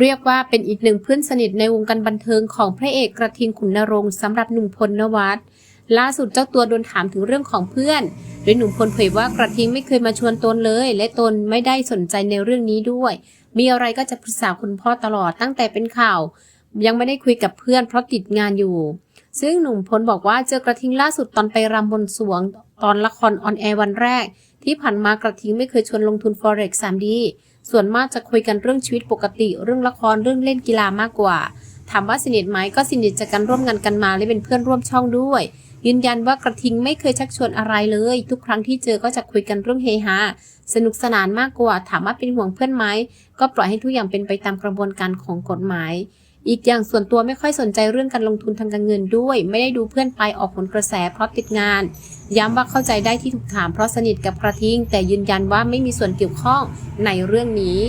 เรียกว่าเป็นอีกหนึ่งเพื่อนสนิทในวงการบันเทิงของพระเอกกระทิงขุนนรงค์สำหรับหนุ่มพลนวัตล่าสุดเจ้าตัวโดนถามถึงเรื่องของเพื่อน โดยหนุ่มพลเผยว่ากระทิงไม่เคยมาชวนตนเลย และตนไม่ได้สนใจในเรื่องนี้ด้วย มีอะไรก็จะปรึกษาคุณพ่อตลอดตั้งแต่เป็นข่าว ยังไม่ได้คุยกับเพื่อนเพราะติดงานอยู่ ซึ่งหนุ่มพลบอกว่าเจอกระทิงล่าสุดตอนไปรำบนสวง ตอนละครออนแอร์วันแรก ที่ผ่านมากระทิงไม่เคยชวนลงทุน forex 3D ส่วนมากจะคุยกันเรื่องชีวิตปกติ เรื่องละครเรื่องเล่นกีฬามากกว่า ถามว่าสนิทไหมก็สนิทจากการร่วมงานกันมาและเป็นเพื่อนร่วมช่องด้วย ยืนยันว่ากระทิงไม่เคยชักชวนอะไรเลย ทุกครั้งที่เจอก็จะคุยกันเรื่องเฮฮาสนุกสนานมากกว่า ถามว่าเป็นห่วงเพื่อนไหมก็ปล่อยให้ทุกอย่างเป็นไปตามกระบวนการของกฎหมาย อีกอย่างส่วนตัวไม่ค่อยสนใจเรื่องการลงทุนทางการเงินด้วย ไม่ได้ดูเพื่อนไปออกผลกระแสเพราะติดงาน ย้ำว่าเข้าใจได้ที่ถูกถามเพราะสนิทกับกระทิง แต่ยืนยันว่าไม่มีส่วนเกี่ยวข้องในเรื่องนี้